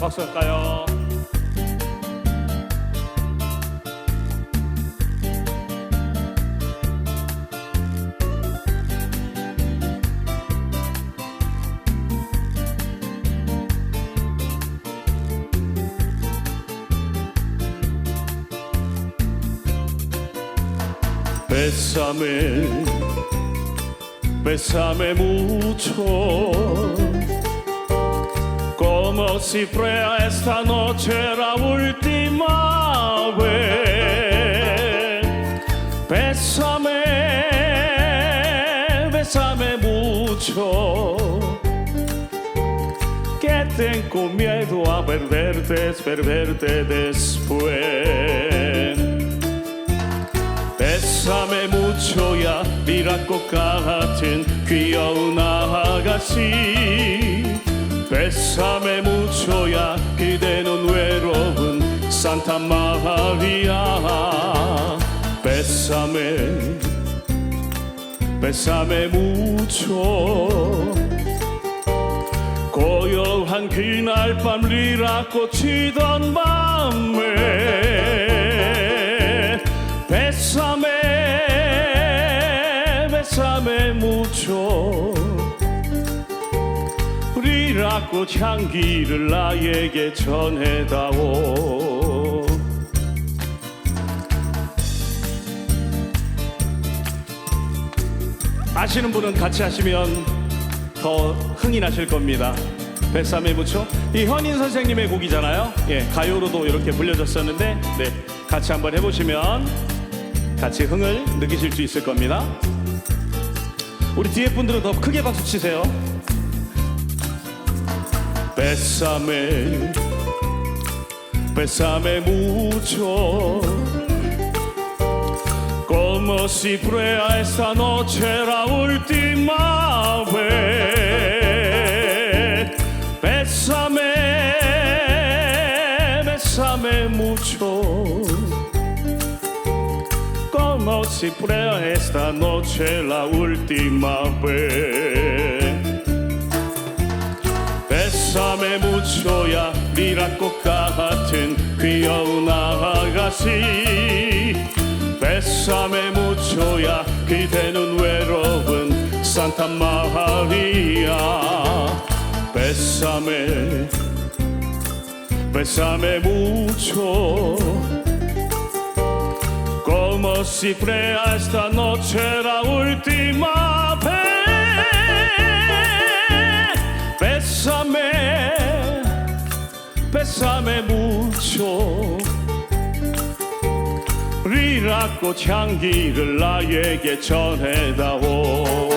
박수 할까요? Bésame mucho, como si prueba esta noche la última vez. Bésame, bésame mucho. Que tengo miedo a perderte, perderte después. Bésame mucho ya, mira cocajatin, que aún así. 뱃삼에 묻혀야 그대는 외로운 산타 마리아. 뱃삼에 뱃삼에 묻혀. 고요한 그날 밤 리라꽃 치던 밤에 뱃삼에 뱃삼에 묻혀 리라꽃 향기를 나에게 전해다오 아시는 분은 같이 하시면 더 흥이 나실 겁니다. 뱃삼에 묻혀 이 현인 선생님의 곡이잖아요. 예, 가요로도 이렇게 불려졌었는데 네, 같이 한번 해보시면 같이 흥을 느끼실 수 있을 겁니다. 우리 뒤에 분들은 더 크게 박수 치세요. Pésame, pésame mucho. Como si fuera esta noche la última vez. Pésame, pésame mucho. Como si fuera esta noche la última vez. 뱃삼에 묻혀야 미랄꽃 같은 귀여운 아가씨 뱃삼에 묻혀야 그대는 외로운 산타 마리아 뱃삼에 뱃삼에 묻혀 Como si fuera esta noche la última Bésame mucho. 리라꽃 향기를 나에게 전해다오.